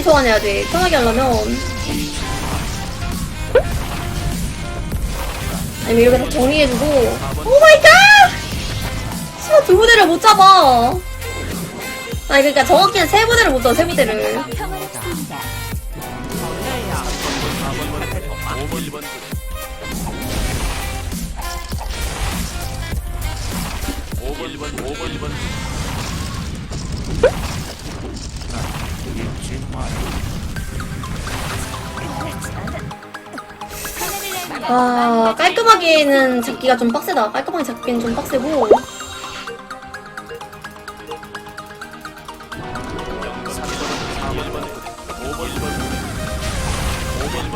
3마리 소환해야 돼. 편하게 하려면. 아니면 이렇게 다 정리해주고. 오 마이 갓! 씨발, 두 부대를 못 잡아. 아니, 그니까 정확히는 세 부대를 못 잡아, 세 부대를. 평화롭습니다. 5번 번 5번 1번 5번 1번 아, 깔끔하게는 잡기가 좀 빡세다. 깔끔하게 잡기는 좀 빡세고. 5번 1번 5번 1번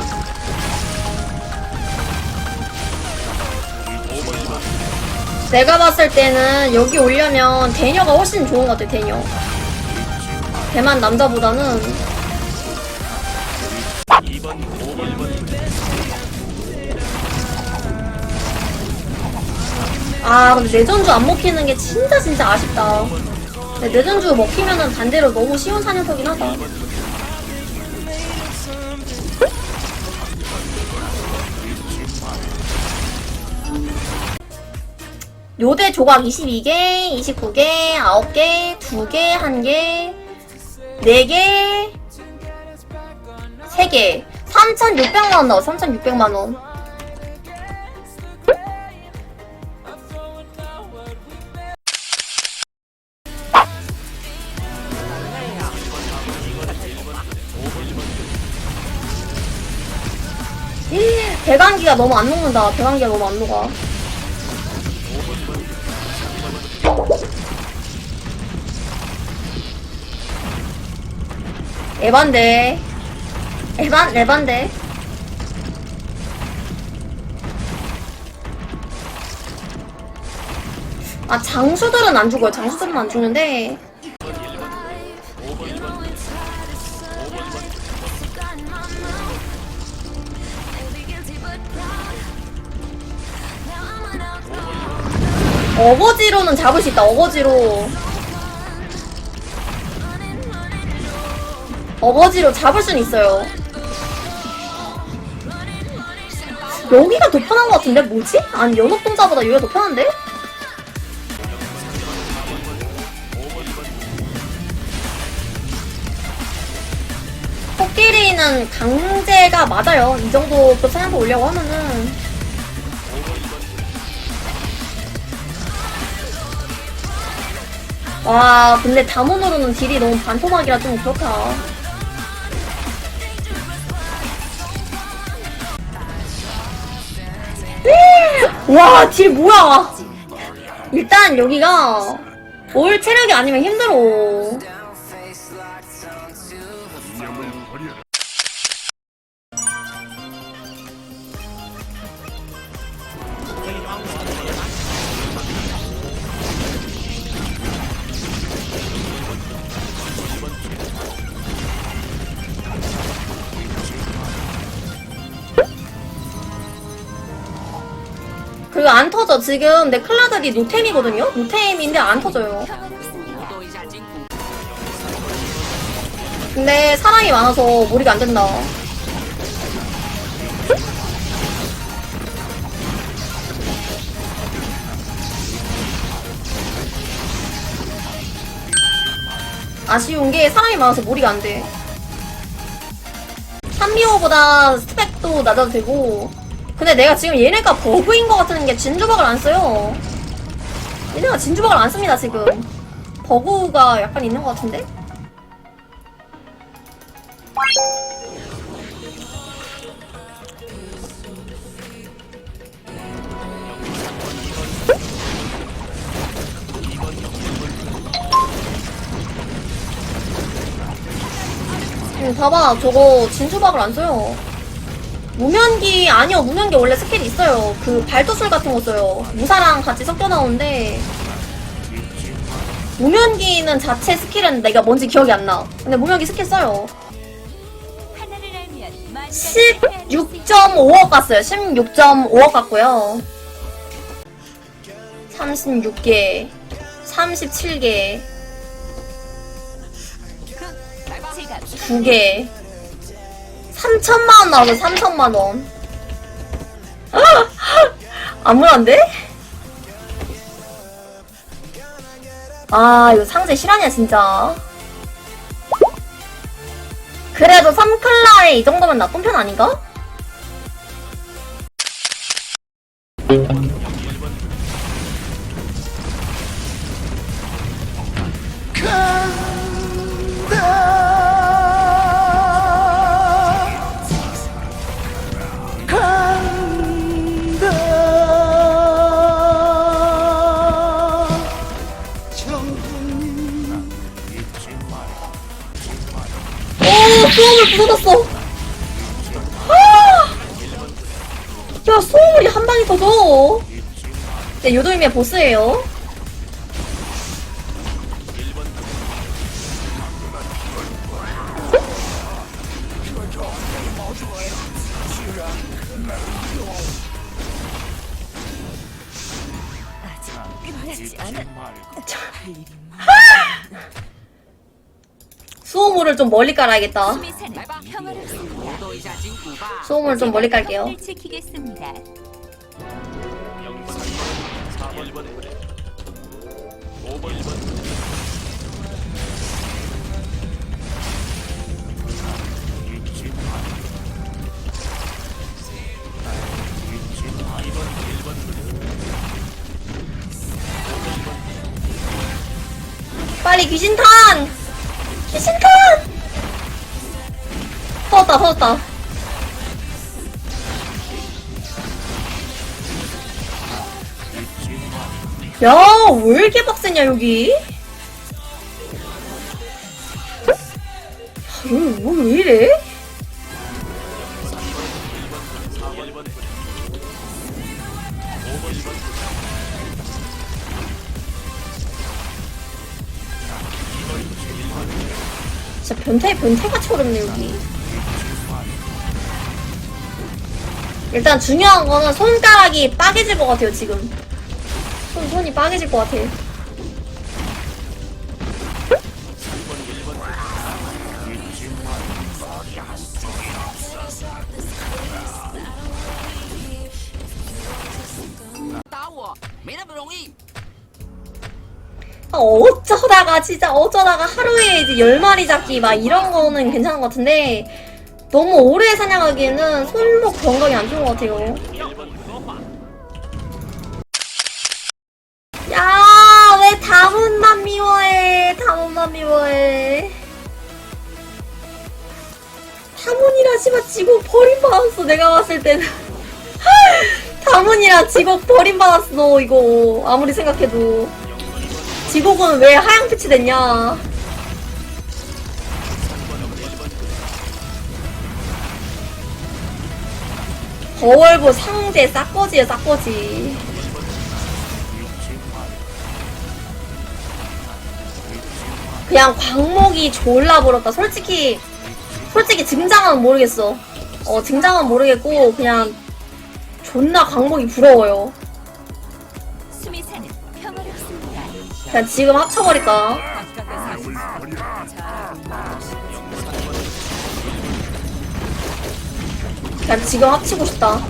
5번 1번 내가 봤을 때는 여기 오려면 대녀가 훨씬 좋은 것 같아, 대녀. 대만 남자보다는 2번 5번 1번 아 근데 내전주 안 먹히는 게 진짜 진짜 아쉽다. 근데 내전주 먹히면은 반대로 너무 쉬운 사냥터긴 하다. 요대 조각 22개, 29개, 9개, 2개, 1개, 4개, 3개. 3,600만원 나와 3,600만원 배관기가 너무 안 녹는다. 배관기가 너무 안 녹아. 에반데. 에반, 에반데. 아, 장수들은 안 죽어요. 장수들은 안 죽는데. 어거지로는 잡을 수 있다. 어거지로. 어거지로 잡을 수는 있어요. 여기가 더 편한 것 같은데? 뭐지? 아니, 연옥동자보다 여기가 더 편한데? 코끼리는 강제가 맞아요. 이 정도 급 사냥터 올려고 하면은. 와, 근데 담원으로는 딜이 너무 반토막이라 좀 그렇다. 와, 딜 뭐야? 일단 여기가 올 체력이 아니면 힘들어. 그리고 안 터져. 지금 내 클라들이 노템이거든요? 노템인데 안 터져요. 근데 사람이 많아서 몰입이 안 된다. 아쉬운 게 사람이 많아서 몰입이 안 돼. 3미호보다 스펙도 낮아도 되고. 근데 내가 지금 얘네가 버그인 것 같은 게 진주박을 안 써요. 얘네가 진주박을 안 씁니다, 지금. 버그가 약간 있는 것 같은데? 응, 봐봐. 저거 진주박을 안 써요. 무면기, 아니요. 무면기 원래 스킬이 있어요. 그 발도술 같은 거 써요. 무사랑 같이 섞여 나오는데. 무면기는 자체 스킬은 내가 뭔지 기억이 안 나. 근데 무면기 스킬 써요. 하늘을 날면 만가를 16.5억 갔어요. 16.5억 갔고요. 36개, 37개. 제가 두 개. 3천만 원 나와서 3천만 원. 아무런데? 아, 이거 상세 실화냐, 진짜. 그래도 3클라에 이 정도면 나쁜 편 아닌가? 터져. 네, 요도임의 보스예요. 수호물을 좀 멀리 깔아야겠다. 수미산은 평화롭습니다. 수호물 좀 멀리 깔게요. 지키겠습니다. 영번 4번 1번 5번 1번 빨리 귀신탄! 귀신탄! 터졌다, 터졌다. 야, 왜 이렇게 빡세냐, 여기? 아, 여기 뭐왜 이래? 4번 1번 5번 1번 진짜 변태, 변태같이 어렵네, 여기. 일단 중요한 거는 손가락이 빠개질 것 같아요, 지금. 손, 손이 빠개질 것 같아. 아, 어쩌다가 진짜 어쩌다가 하루에 이제 열 마리 잡기 막 이런 거는 괜찮은 것 같은데 너무 오래 사냥하기에는 손목 건강이 안 좋은 것 같아요. 미워해? 다문이라 씨발 지옥 버림받았어, 내가 봤을 때는. 다문이라 지옥 버림받았어, 이거. 아무리 생각해도. 지옥은 왜 하향빛이 됐냐? 거월부 상대 싹거지야 싹거지. 그냥 광목이 졸라 부럽다. 솔직히 솔직히 증장은 모르겠어. 어 증장은 모르겠고 그냥 존나 광목이 부러워요. 수미산은 평화롭습니다. 그냥 지금 합쳐버릴까? 그냥 지금 합치고 싶다.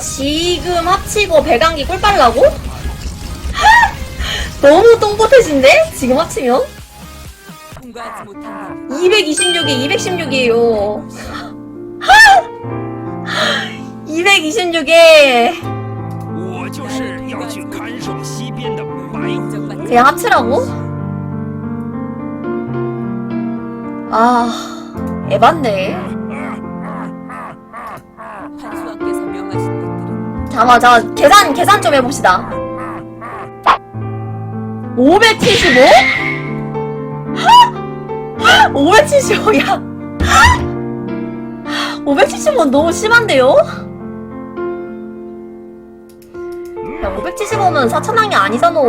지금 합치고 배강기 꿀 빨라고? 너무 똥보태진데? 지금 합치면? 226에 216이에요. 226에. 그냥 합치라고? 아, 에반데. 자, 맞아. 계산, 계산 좀 해봅시다. 575? 575야. 575는 너무 심한데요? 야, 575면 4천왕이 아니잖아.